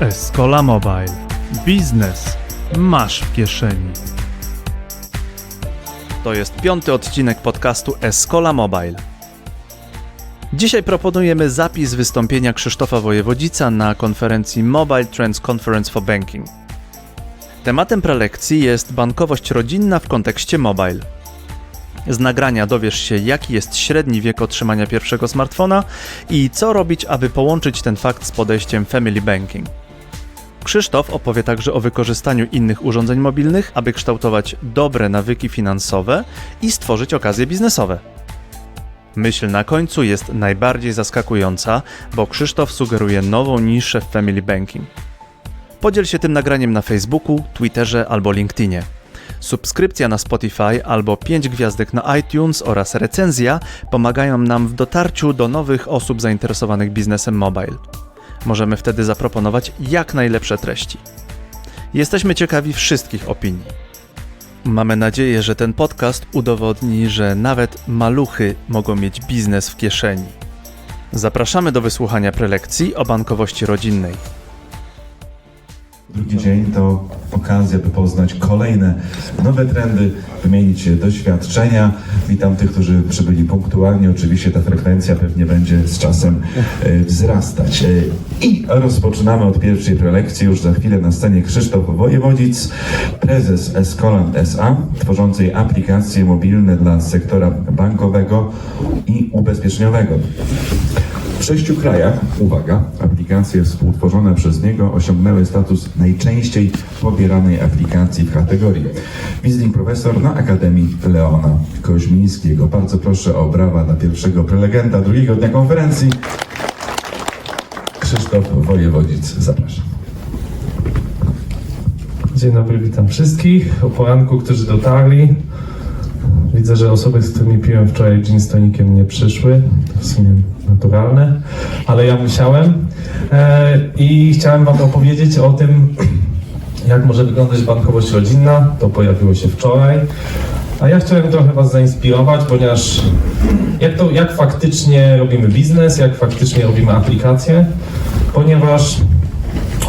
Escola Mobile. Biznes masz w kieszeni. To jest piąty odcinek podcastu Escola Mobile. Dzisiaj proponujemy zapis wystąpienia Krzysztofa Wojewodzica na konferencji Mobile Trends Conference for Banking. Tematem prelekcji jest bankowość rodzinna w kontekście mobile. Z nagrania dowiesz się, jaki jest średni wiek otrzymania pierwszego smartfona i co robić, aby połączyć ten fakt z podejściem family banking. Krzysztof opowie także o wykorzystaniu innych urządzeń mobilnych, aby kształtować dobre nawyki finansowe i stworzyć okazje biznesowe. Myśl na końcu jest najbardziej zaskakująca, bo Krzysztof sugeruje nową niszę w family banking. Podziel się tym nagraniem na Facebooku, Twitterze albo LinkedInie. Subskrypcja na Spotify albo 5 gwiazdek na iTunes oraz recenzja pomagają nam w dotarciu do nowych osób zainteresowanych biznesem mobile. Możemy wtedy zaproponować jak najlepsze treści. Jesteśmy ciekawi wszystkich opinii. Mamy nadzieję, że ten podcast udowodni, że nawet maluchy mogą mieć biznes w kieszeni. Zapraszamy do wysłuchania prelekcji o bankowości rodzinnej. Drugi dzień to okazja, by poznać kolejne nowe trendy, wymienić doświadczenia. Witam tych, którzy przybyli punktualnie. Oczywiście ta frekwencja pewnie będzie z czasem e, wzrastać. E, I rozpoczynamy od pierwszej prelekcji. Już za chwilę na scenie Krzysztof Wojewodzic, prezes Escolant SA, tworzącej aplikacje mobilne dla sektora bankowego i ubezpieczeniowego. W sześciu krajach, uwaga, aplikacje współtworzone przez niego osiągnęły status najczęściej pobieranej aplikacji w kategorii. Visiting profesor na Akademii Leona Koźmińskiego. Bardzo proszę o brawa dla pierwszego prelegenta drugiego dnia konferencji. Krzysztof Wojewodzic, zapraszam. Dzień dobry, witam wszystkich. O poranku, którzy dotarli. Widzę, że osoby, z którymi piłem wczoraj gin z tonikiem nie przyszły. W sumie naturalne, ale ja musiałem. E, I chciałem Wam opowiedzieć o tym, jak może wyglądać bankowość rodzinna. To pojawiło się wczoraj. A ja chciałem trochę Was zainspirować, ponieważ jak, to, jak faktycznie robimy biznes, jak faktycznie robimy aplikacje, ponieważ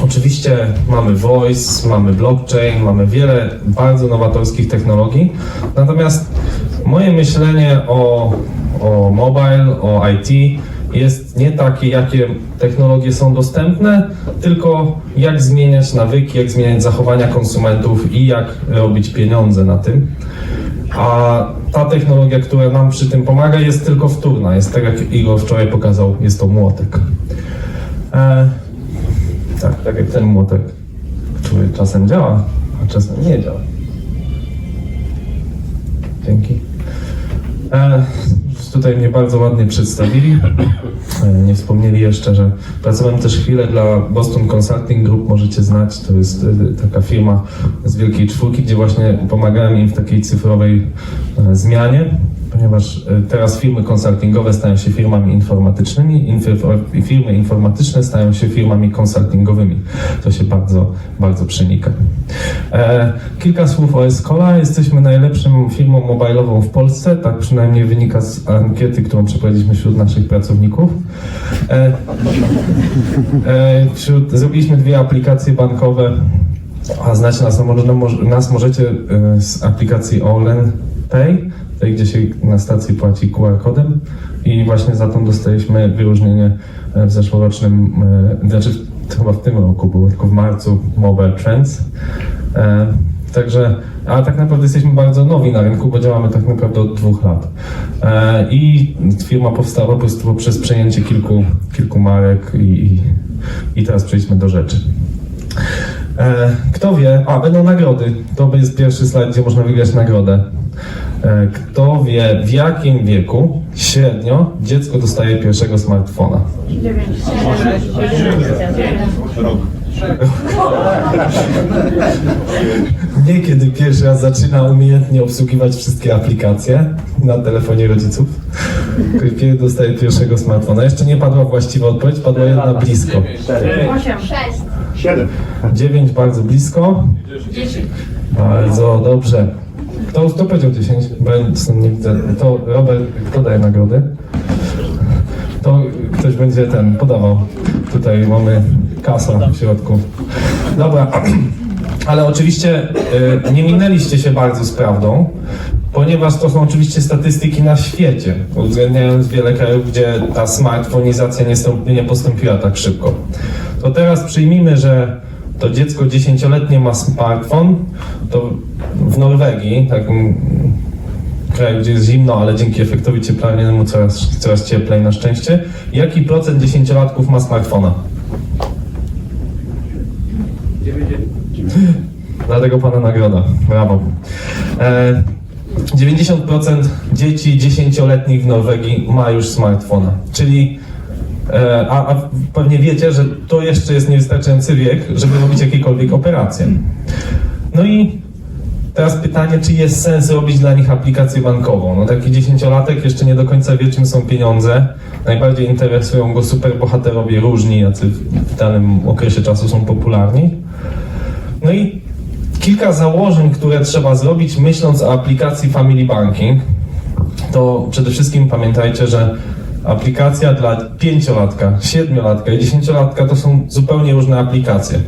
Oczywiście mamy voice, mamy blockchain, mamy wiele bardzo nowatorskich technologii. Natomiast moje myślenie o, o mobile, o IT jest nie takie, jakie technologie są dostępne, tylko jak zmieniać nawyki, jak zmieniać zachowania konsumentów i jak robić pieniądze na tym. A ta technologia, która nam przy tym pomaga, jest tylko wtórna. Jest tak, jak Igor wczoraj pokazał, jest to młotek. E, tak, tak jak ten młotek, który czasem działa, a czasem nie działa. Dzięki. E, tutaj mnie bardzo ładnie przedstawili. E, nie wspomnieli jeszcze, że pracowałem też chwilę dla Boston Consulting Group, możecie znać, to jest e, taka firma z Wielkiej Czwórki, gdzie właśnie pomagałem im w takiej cyfrowej e, zmianie, ponieważ e, teraz firmy konsultingowe stają się firmami informatycznymi, inf- i firmy informatyczne stają się firmami konsultingowymi. To się bardzo, bardzo przenika. E, kilka słów o Escola. Jesteśmy najlepszą firmą mobilową w Polsce, tak przynajmniej wynika z ankiety, którą przeprowadziliśmy wśród naszych pracowników. E, zrobiliśmy dwie aplikacje bankowe, a znać nas, nas możecie z aplikacji Olen Pay, gdzie się na stacji płaci QR kodem i właśnie za tą dostaliśmy wyróżnienie e, w zeszłorocznym, e, znaczy chyba w tym roku było, tylko w marcu Mobile Trends. E, Także, a tak naprawdę jesteśmy bardzo nowi na rynku, bo działamy tak naprawdę od dwóch lat. I firma powstała po prostu przez przejęcie kilku, kilku marek i, i, teraz przejdźmy do rzeczy. Kto wie, a będą nagrody. To jest pierwszy slajd, gdzie można wygrać nagrodę. E, Kto wie, w jakim wieku średnio dziecko dostaje pierwszego smartfona? Nie kiedy pierwszy raz zaczyna umiejętnie obsługiwać wszystkie aplikacje na telefonie rodziców. Kiedy dostaje pierwszego smartfona. Jeszcze nie padła właściwa odpowiedź, padła jedna blisko. 7. 9 bardzo blisko. Bardzo dobrze. Kto, kto powiedział 10? Bo nie widzę. To Robert, kto daje nagrody? To ktoś będzie ten podawał. Tutaj mamy kasa w środku. Dobra, ale oczywiście y, nie minęliście się bardzo z prawdą, ponieważ to są oczywiście statystyki na świecie, uwzględniając wiele krajów, gdzie ta smartfonizacja nie, nie postąpiła tak szybko. To teraz przyjmijmy, że to dziecko dziesięcioletnie ma smartfon, to w Norwegii, takim kraju, gdzie jest zimno, ale dzięki efektowi cieplarnianemu coraz, coraz cieplej na szczęście, jaki procent dziesięciolatków ma smartfona? Dlatego pana nagroda. Brawo. E, 90% dzieci 10-letnich w Norwegii ma już smartfona. Czyli, a, a pewnie wiecie, że to jeszcze jest niewystarczający wiek, żeby robić jakiekolwiek operacje. No i teraz pytanie, czy jest sens robić dla nich aplikację bankową? No taki dziesięciolatek jeszcze nie do końca wie, czym są pieniądze. Najbardziej interesują go superbohaterowie różni, jacy w danym okresie czasu są popularni. No i kilka założeń, które trzeba zrobić, myśląc o aplikacji Family Banking, to przede wszystkim pamiętajcie, że aplikacja dla pięciolatka, siedmiolatka i dziesięciolatka to są zupełnie różne aplikacje.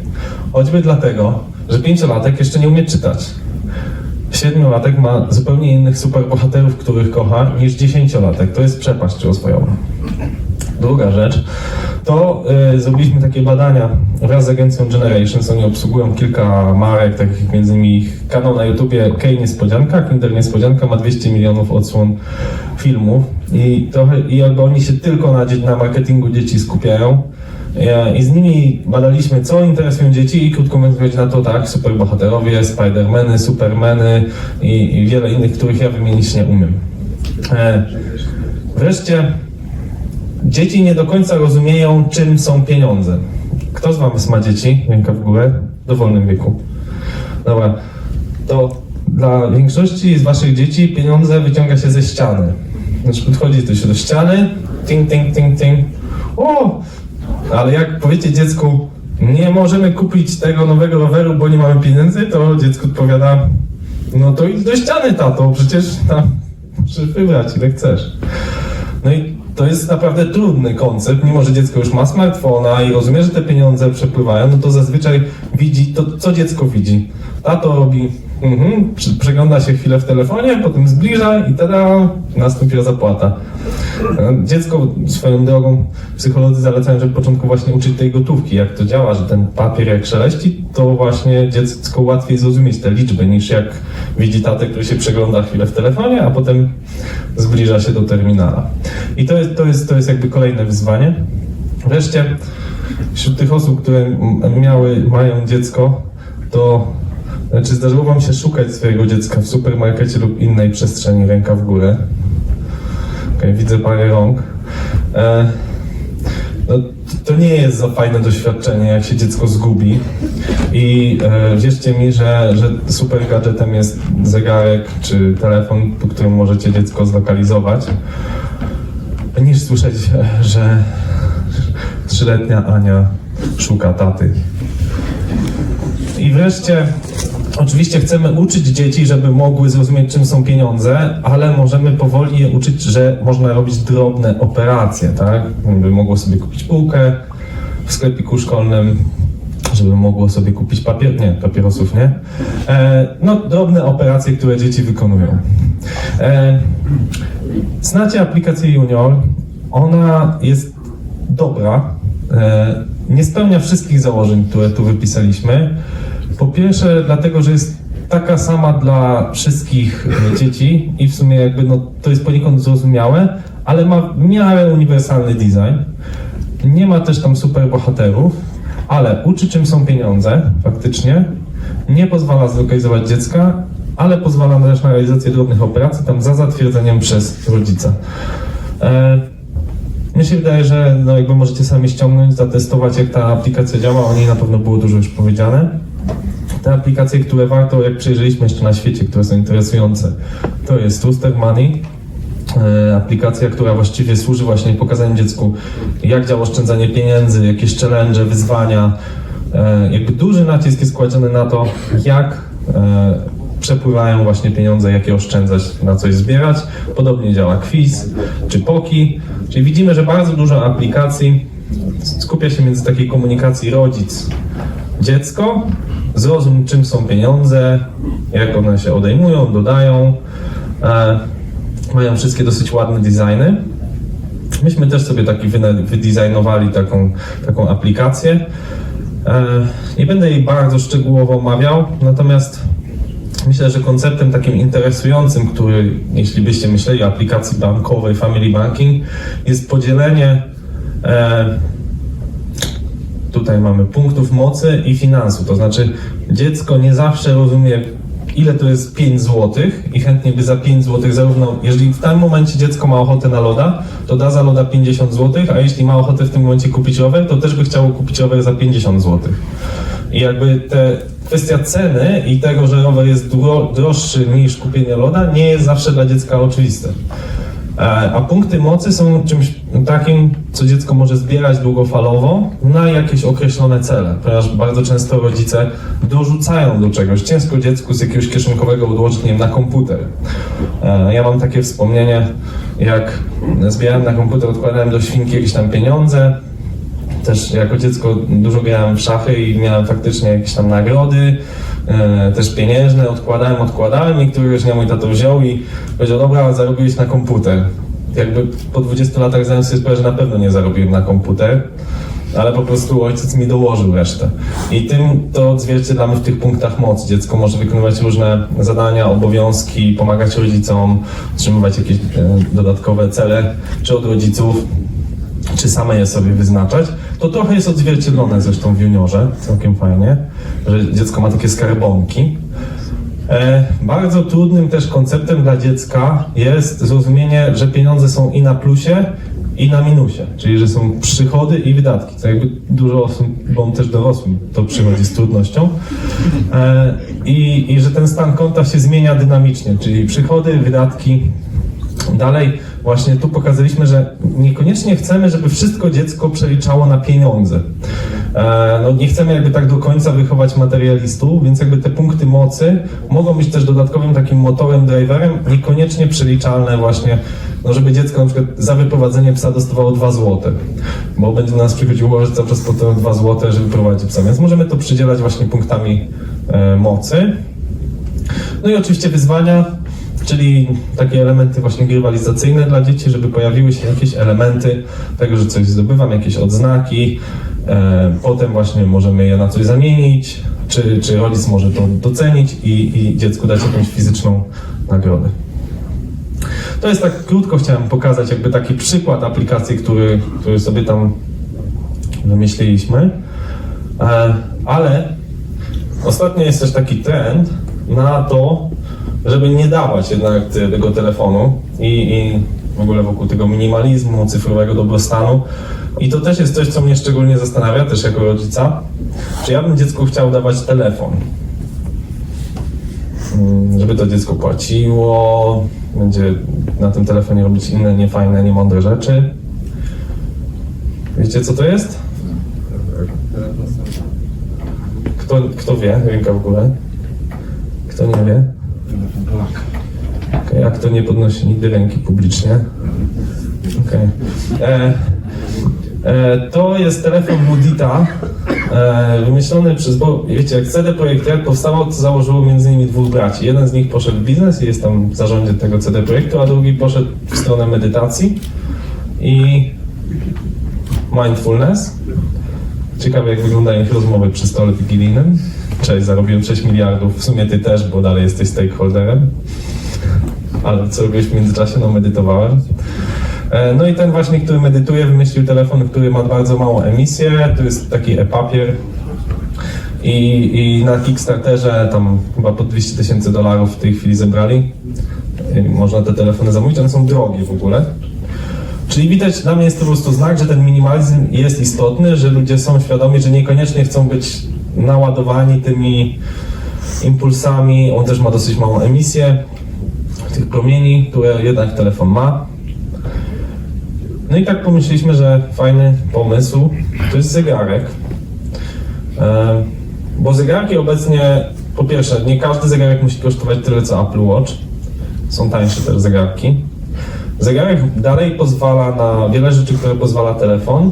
Choćby dlatego, że pięciolatek jeszcze nie umie czytać. Siedmiolatek ma zupełnie innych superbohaterów, których kocha, niż dziesięciolatek. To jest przepaść rozwojowa. Druga rzecz, to y, zrobiliśmy takie badania wraz z agencją Generations. Oni obsługują kilka marek, takich między innymi kanał na YouTubie Kej Niespodzianka, Kinder Niespodzianka ma 200 milionów odsłon filmów i trochę, i jakby oni się tylko na, na marketingu dzieci skupiają. I z nimi badaliśmy, co interesują dzieci i krótko mówiąc na to tak, superbohaterowie, Spidermany, Supermany i, i wiele innych, których ja wymienić nie umiem. E, wreszcie Dzieci nie do końca rozumieją, czym są pieniądze. Kto z Was ma dzieci? Ręka w górę. W dowolnym wieku. Dobra. To dla większości z Waszych dzieci pieniądze wyciąga się ze ściany. Znaczy podchodzi to się do ściany, ting, ting, ting, ting. O! Ale jak powiecie dziecku, nie możemy kupić tego nowego roweru, bo nie mamy pieniędzy, to dziecko odpowiada, no to idź do ściany, tato, przecież tam możesz wybrać ile chcesz. No i to jest naprawdę trudny koncept, mimo że dziecko już ma smartfona i rozumie, że te pieniądze przepływają, no to zazwyczaj widzi to, co dziecko widzi. Tato robi, mhm, przegląda się chwilę w telefonie, potem zbliża i tada, nastąpiła zapłata. E, Dziecko swoją drogą, psycholodzy zalecają, żeby początku właśnie uczyć tej gotówki, jak to działa, że ten papier jak szeleści, to właśnie dziecko łatwiej zrozumieć te liczby, niż jak widzi tatę, który się przegląda chwilę w telefonie, a potem zbliża się do terminala. I to jest, to jest, to jest jakby kolejne wyzwanie. Wreszcie wśród tych osób, które miały, mają dziecko, to znaczy zdarzyło wam się szukać swojego dziecka w supermarkecie lub innej przestrzeni ręka w górę. Okej, widzę parę rąk. E, no, to nie jest za fajne doświadczenie, jak się dziecko zgubi. I e, wierzcie mi, że, że super gadżetem jest zegarek czy telefon, po którym możecie dziecko zlokalizować, niż słyszeć, e, że trzyletnia Ania szuka taty. I wreszcie, oczywiście chcemy uczyć dzieci, żeby mogły zrozumieć, czym są pieniądze, ale możemy powoli je uczyć, że można robić drobne operacje, tak? Żeby mogło sobie kupić półkę w sklepiku szkolnym, żeby mogło sobie kupić papier, nie, papierosów, nie? E, no, drobne operacje, które dzieci wykonują. E, znacie aplikację Junior? Ona jest dobra, nie spełnia wszystkich założeń, które tu wypisaliśmy. Po pierwsze, dlatego, że jest taka sama dla wszystkich e, dzieci i w sumie jakby no, to jest poniekąd zrozumiałe, ale ma miarę uniwersalny design. Nie ma też tam super bohaterów, ale uczy czym są pieniądze faktycznie, nie pozwala zlokalizować dziecka, ale pozwala też na realizację drobnych operacji tam za zatwierdzeniem przez rodzica. E, mnie się wydaje, że no jakby możecie sami ściągnąć, zatestować jak ta aplikacja działa, o niej na pewno było dużo już powiedziane. Te aplikacje, które warto, jak przejrzeliśmy jeszcze na świecie, które są interesujące, to jest Rooster Money, e, aplikacja, która właściwie służy właśnie pokazaniu dziecku, jak działa oszczędzanie pieniędzy, jakieś challenge, wyzwania. E, Jakby duży nacisk jest kładziony na to, jak e, przepływają właśnie pieniądze, jakie oszczędzać, na coś zbierać. Podobnie działa quiz czy poki. Czyli widzimy, że bardzo dużo aplikacji skupia się między takiej komunikacji rodzic dziecko, zrozum czym są pieniądze, jak one się odejmują, dodają. E, mają wszystkie dosyć ładne designy. Myśmy też sobie taki wydesignowali taką, taką aplikację. E, nie będę jej bardzo szczegółowo omawiał, natomiast myślę, że konceptem takim interesującym, który, jeśli byście myśleli o aplikacji bankowej Family Banking, jest podzielenie e, tutaj mamy punktów mocy i finansu. To znaczy, dziecko nie zawsze rozumie, ile to jest 5 zł i chętnie by za 5 zł zarówno, jeżeli w tym momencie dziecko ma ochotę na loda, to da za loda 50 zł, a jeśli ma ochotę w tym momencie kupić rower, to też by chciało kupić rower za 50 zł. I jakby te kwestia ceny i tego, że rower jest dro, droższy niż kupienie loda, nie jest zawsze dla dziecka oczywiste. E, A punkty mocy są czymś takim, co dziecko może zbierać długofalowo na jakieś określone cele, ponieważ bardzo często rodzice dorzucają do czegoś. Ciężko dziecku z jakiegoś kieszonkowego odłożyć, nie wiem, na komputer. E, Ja mam takie wspomnienie, jak zbierałem na komputer, odkładałem do świnki jakieś tam pieniądze, też jako dziecko dużo grałem w szachy i miałem faktycznie jakieś tam nagrody, e, też pieniężne, odkładałem, odkładałem i któregoś dnia mój tato wziął i powiedział, dobra, zarobiłeś na komputer. Jakby po 20 latach zdałem sobie sprawę, że na pewno nie zarobiłem na komputer, ale po prostu ojciec mi dołożył resztę. I tym to odzwierciedlamy w tych punktach mocy. Dziecko może wykonywać różne zadania, obowiązki, pomagać rodzicom, otrzymywać jakieś e, dodatkowe cele, czy od rodziców, czy same je sobie wyznaczać, to trochę jest odzwierciedlone zresztą w juniorze, całkiem fajnie, że dziecko ma takie skarbonki. E, bardzo trudnym też konceptem dla dziecka jest zrozumienie, że pieniądze są i na plusie, i na minusie, czyli że są przychody i wydatki. To jakby dużo bo też dorosłym to przychodzi z trudnością. E, i, I że ten stan konta się zmienia dynamicznie, czyli przychody, wydatki, Dalej, właśnie tu pokazaliśmy, że niekoniecznie chcemy, żeby wszystko dziecko przeliczało na pieniądze. E, no nie chcemy jakby tak do końca wychować materialistów, więc jakby te punkty mocy mogą być też dodatkowym takim motorem, driverem, niekoniecznie przeliczalne właśnie, no żeby dziecko na przykład za wyprowadzenie psa dostawało 2 zł, bo będzie nas przychodziło, że cały czas po to 2 zł, żeby prowadzić psa, więc możemy to przydzielać właśnie punktami e, mocy. No i oczywiście wyzwania, czyli takie elementy właśnie rywalizacyjne dla dzieci, żeby pojawiły się jakieś elementy tego, że coś zdobywam, jakieś odznaki, e, potem właśnie możemy je na coś zamienić, czy, czy rodzic może to docenić i, i dziecku dać jakąś fizyczną nagrodę. To jest tak krótko chciałem pokazać jakby taki przykład aplikacji, który, który sobie tam wymyśliliśmy, e, ale Ostatnio jest też taki trend na to, żeby nie dawać jednak te- tego telefonu i, i w ogóle wokół tego minimalizmu, cyfrowego dobrostanu. I to też jest coś, co mnie szczególnie zastanawia, też jako rodzica. Czy ja bym dziecku chciał dawać telefon? Mm, Żeby to dziecko płaciło, będzie na tym telefonie robić inne niefajne, niemądre rzeczy. Wiecie co to jest? Kto, kto wie? Ręka w górę. Kto nie wie? Okay, a kto nie podnosi nigdy ręki publicznie? Okej. E, e, to jest telefon Mudita, e, wymyślony przez, bo wiecie, jak CD Projekt Red powstało, to założyło między innymi dwóch braci. Jeden z nich poszedł w biznes i jest tam w zarządzie tego CD Projektu, a drugi poszedł w stronę medytacji i mindfulness. Ciekawe, jak wyglądają ich rozmowy przy stole wigilijnym. Cześć, zarobiłem 6 miliardów. W sumie ty też, bo dalej jesteś stakeholderem. Ale co robiłeś w międzyczasie? No, medytowałem. E, No i ten właśnie, który medytuje, wymyślił telefon, który ma bardzo małą emisję. To jest taki e-papier. I, I na Kickstarterze tam chyba po 200 tysięcy dolarów w tej chwili zebrali. I Można te telefony zamówić, one są drogie w ogóle. Czyli widać, dla mnie jest to po prostu znak, że ten minimalizm jest istotny, że ludzie są świadomi, że niekoniecznie chcą być naładowani tymi impulsami. On też ma dosyć małą emisję tych promieni, które jednak telefon ma. No i tak pomyśleliśmy, że fajny pomysł to jest zegarek. E, Bo zegarki obecnie, po pierwsze, nie każdy zegarek musi kosztować tyle co Apple Watch. Są tańsze też zegarki. Zegarek dalej pozwala na wiele rzeczy, które pozwala telefon,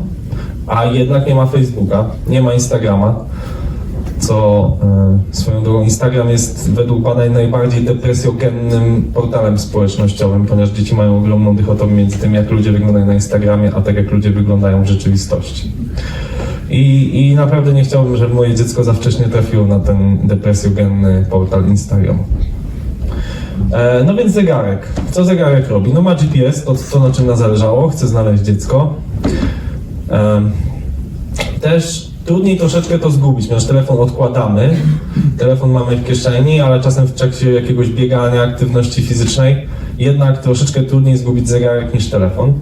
a jednak nie ma Facebooka, nie ma Instagrama, co e, swoją drogą Instagram jest według badań najbardziej depresjogennym portalem społecznościowym, ponieważ dzieci mają ogromną dychotomię między tym, jak ludzie wyglądają na Instagramie, a tak jak ludzie wyglądają w rzeczywistości. I, I naprawdę nie chciałbym, żeby moje dziecko za wcześnie trafiło na ten depresjogenny portal Instagram. E, no więc zegarek. Co zegarek robi? No ma GPS, to, to na czym nam zależało, chce znaleźć dziecko. E, też trudniej troszeczkę to zgubić, ponieważ telefon odkładamy, telefon mamy w kieszeni, ale czasem w trakcie jakiegoś biegania, aktywności fizycznej, jednak troszeczkę trudniej zgubić zegarek niż telefon.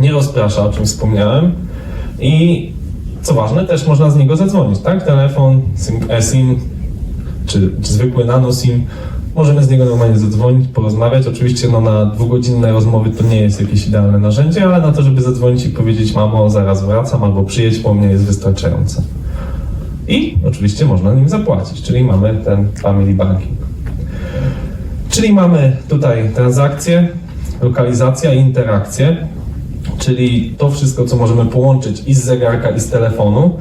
Nie rozprasza, o czym wspomniałem. I co ważne, też można z niego zadzwonić, tak? Telefon, SIM, eSIM, czy, czy zwykły nano SIM, możemy z niego normalnie zadzwonić, porozmawiać. Oczywiście no, na dwugodzinne rozmowy to nie jest jakieś idealne narzędzie, ale na to, żeby zadzwonić i powiedzieć mamo, zaraz wracam, albo przyjedź po mnie jest wystarczające. I oczywiście można nim zapłacić, czyli mamy ten family banking. Czyli mamy tutaj transakcje, lokalizacja i interakcje, czyli to wszystko, co możemy połączyć i z zegarka, i z telefonu.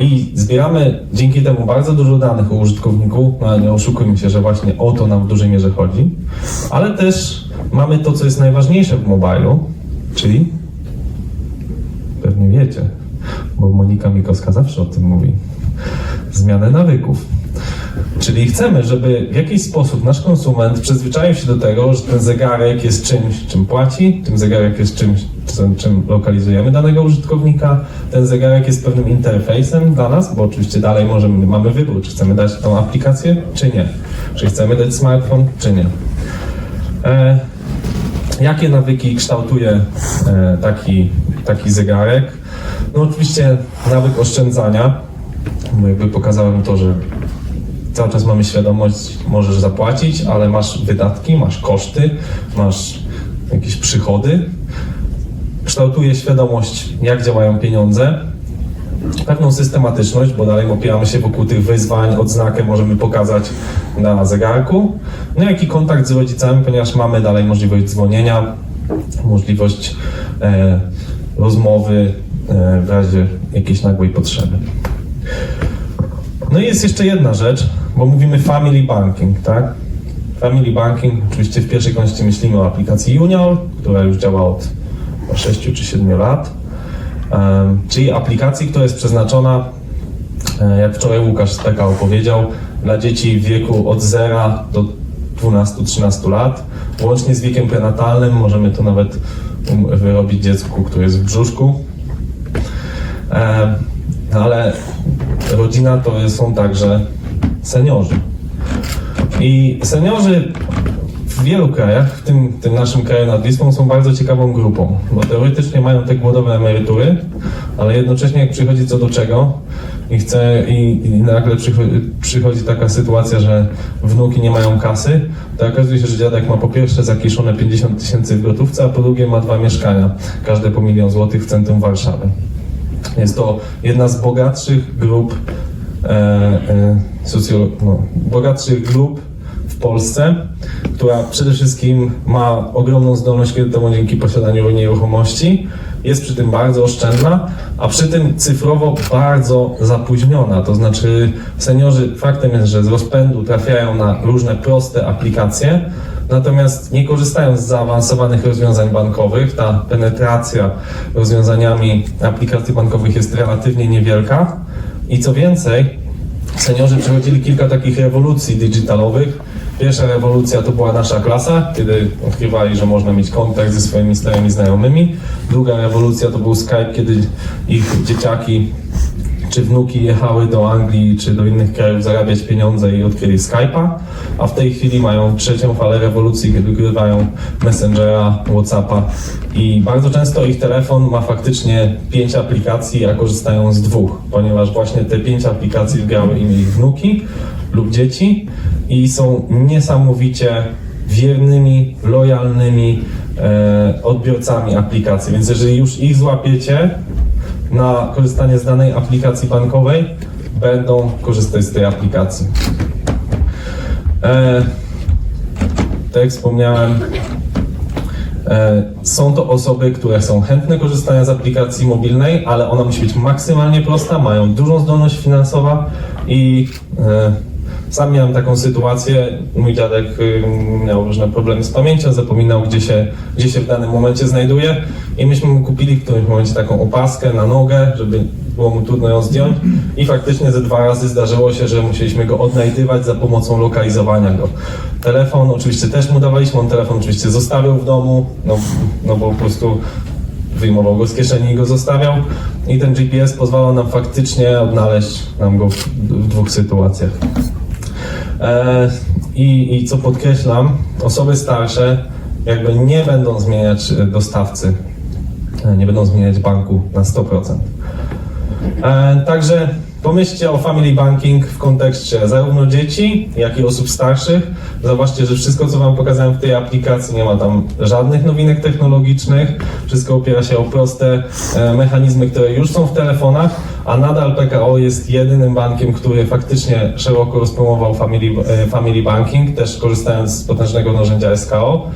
I zbieramy dzięki temu bardzo dużo danych o użytkowniku. No, nie oszukujmy się, że właśnie o to nam w dużej mierze chodzi. Ale też mamy to, co jest najważniejsze w mobilu, czyli pewnie wiecie, bo Monika Mikowska zawsze o tym mówi. Zmianę nawyków. Czyli chcemy, żeby w jakiś sposób nasz konsument przyzwyczaił się do tego, że ten zegarek jest czymś, czym płaci, ten zegarek jest czymś, czym, lokalizujemy danego użytkownika, ten zegarek jest pewnym interfejsem dla nas, bo oczywiście dalej możemy, mamy wybór, czy chcemy dać tą aplikację, czy nie. Czy chcemy dać smartfon, czy nie. E, jakie nawyki kształtuje e, taki, taki zegarek? No oczywiście nawyk oszczędzania, jakby pokazałem to, że cały czas mamy świadomość, możesz zapłacić, ale masz wydatki, masz koszty, masz jakieś przychody. Kształtuje świadomość, jak działają pieniądze, pewną systematyczność, bo dalej opieramy się wokół tych wyzwań, odznakę możemy pokazać na zegarku. No jak i kontakt z rodzicami, ponieważ mamy dalej możliwość dzwonienia, możliwość e, rozmowy e, w razie jakiejś nagłej potrzeby. No i jest jeszcze jedna rzecz, bo mówimy family banking, tak? Family banking, oczywiście w pierwszej kolejności myślimy o aplikacji Junior, która już działa od 6 czy 7 lat, czyli aplikacji, która jest przeznaczona, e, jak wczoraj Łukasz z PKO powiedział, dla dzieci w wieku od 0 do 12-13 lat, łącznie z wiekiem prenatalnym, możemy to nawet um, wyrobić dziecku, które jest w brzuszku. Em, ale rodzina to są także seniorzy. I seniorzy w wielu krajach, w tym, tym naszym kraju nad Wisłą, są bardzo ciekawą grupą, bo teoretycznie mają te głodowe emerytury, ale jednocześnie jak przychodzi co do czego i chce i, i nagle przychodzi, przychodzi taka sytuacja, że wnuki nie mają kasy, to okazuje się, że dziadek ma po pierwsze zakieszone 50 tysięcy w gotówce, a po drugie ma dwa mieszkania, każde po milion złotych w centrum Warszawy. Jest to jedna z bogatszych grup e, e, socjolo- no, bogatszych grup w Polsce, która przede wszystkim ma ogromną zdolność kredytową dzięki posiadaniu nieruchomości, jest przy tym bardzo oszczędna, a przy tym cyfrowo bardzo zapóźniona. To znaczy seniorzy faktem jest, że z rozpędu trafiają na różne proste aplikacje, natomiast nie korzystają z zaawansowanych rozwiązań bankowych. Ta penetracja rozwiązaniami aplikacji bankowych jest relatywnie niewielka. I co więcej, seniorzy przechodzili kilka takich rewolucji digitalowych. Pierwsza rewolucja to była nasza klasa, kiedy odkrywali, że można mieć kontakt ze swoimi starymi znajomymi. Druga rewolucja to był Skype, kiedy ich dzieciaki czy wnuki jechały do Anglii czy do innych krajów zarabiać pieniądze i odkryli Skype'a, a w tej chwili mają trzecią falę rewolucji, kiedy wygrywają Messengera, Whatsappa. I bardzo często ich telefon ma faktycznie pięć aplikacji, a korzystają z dwóch, ponieważ właśnie te pięć aplikacji wybrały im ich wnuki lub dzieci i są niesamowicie wiernymi, lojalnymi e, odbiorcami aplikacji, więc jeżeli już ich złapiecie, na korzystanie z danej aplikacji bankowej, będą korzystać z tej aplikacji. E, tak jak wspomniałem, E, Są to osoby, które są chętne korzystania z aplikacji mobilnej, ale ona musi być maksymalnie prosta, mają dużą zdolność finansową i e, sam miałem taką sytuację. Mój dziadek y, miał różne problemy z pamięcią, zapominał gdzie się, gdzie się w danym momencie znajduje i myśmy mu kupili w którymś momencie taką opaskę na nogę, żeby było mu trudno ją zdjąć i faktycznie ze dwa razy zdarzyło się, że musieliśmy go odnajdywać za pomocą lokalizowania go. Telefon oczywiście też mu dawaliśmy, on telefon oczywiście zostawiał w domu, no, no bo po prostu wyjmował go z kieszeni i go zostawiał i ten GPS pozwalał nam faktycznie odnaleźć nam go w, w dwóch sytuacjach. E, I, I co podkreślam, osoby starsze jakby nie będą zmieniać e, dostawcy, e, nie będą zmieniać banku na 100%. E, Także pomyślcie o family banking w kontekście zarówno dzieci, jak i osób starszych. Zobaczcie, że wszystko, co Wam pokazałem w tej aplikacji, nie ma tam żadnych nowinek technologicznych. Wszystko opiera się o proste e, mechanizmy, które już są w telefonach, a nadal PKO jest jedynym bankiem, który faktycznie szeroko rozpromował family, e, family banking, też korzystając z potężnego narzędzia SKO.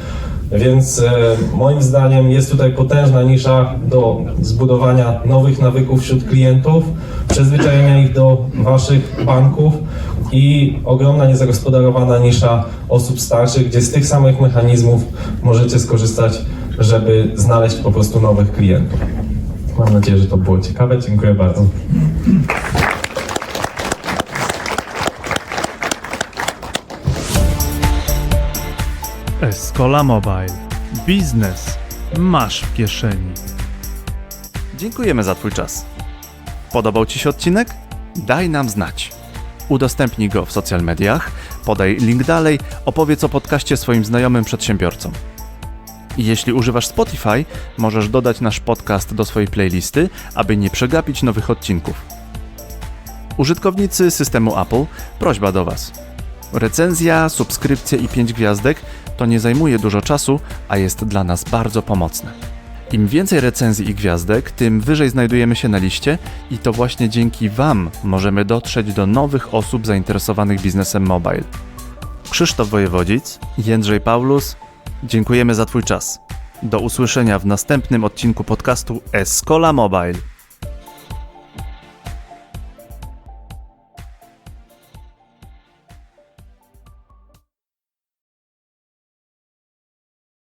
Więc e, moim zdaniem jest tutaj potężna nisza do zbudowania nowych nawyków wśród klientów, przyzwyczajenia ich do waszych banków i ogromna niezagospodarowana nisza osób starszych, gdzie z tych samych mechanizmów możecie skorzystać, żeby znaleźć po prostu nowych klientów. Mam nadzieję, że to było ciekawe. Dziękuję bardzo. Escola Mobile. Biznes masz w kieszeni. Dziękujemy za Twój czas. Podobał Ci się odcinek? Daj nam znać. Udostępnij go w social mediach, podaj link dalej, opowiedz o podcaście swoim znajomym przedsiębiorcom. Jeśli używasz Spotify, możesz dodać nasz podcast do swojej playlisty, aby nie przegapić nowych odcinków. Użytkownicy systemu Apple, prośba do Was. Recenzja, subskrypcje i 5 gwiazdek to nie zajmuje dużo czasu, a jest dla nas bardzo pomocne. Im więcej recenzji i gwiazdek, tym wyżej znajdujemy się na liście i to właśnie dzięki Wam możemy dotrzeć do nowych osób zainteresowanych biznesem mobile. Krzysztof Wojewodzic, Jędrzej Paulus, dziękujemy za Twój czas. Do usłyszenia w następnym odcinku podcastu Escola Mobile.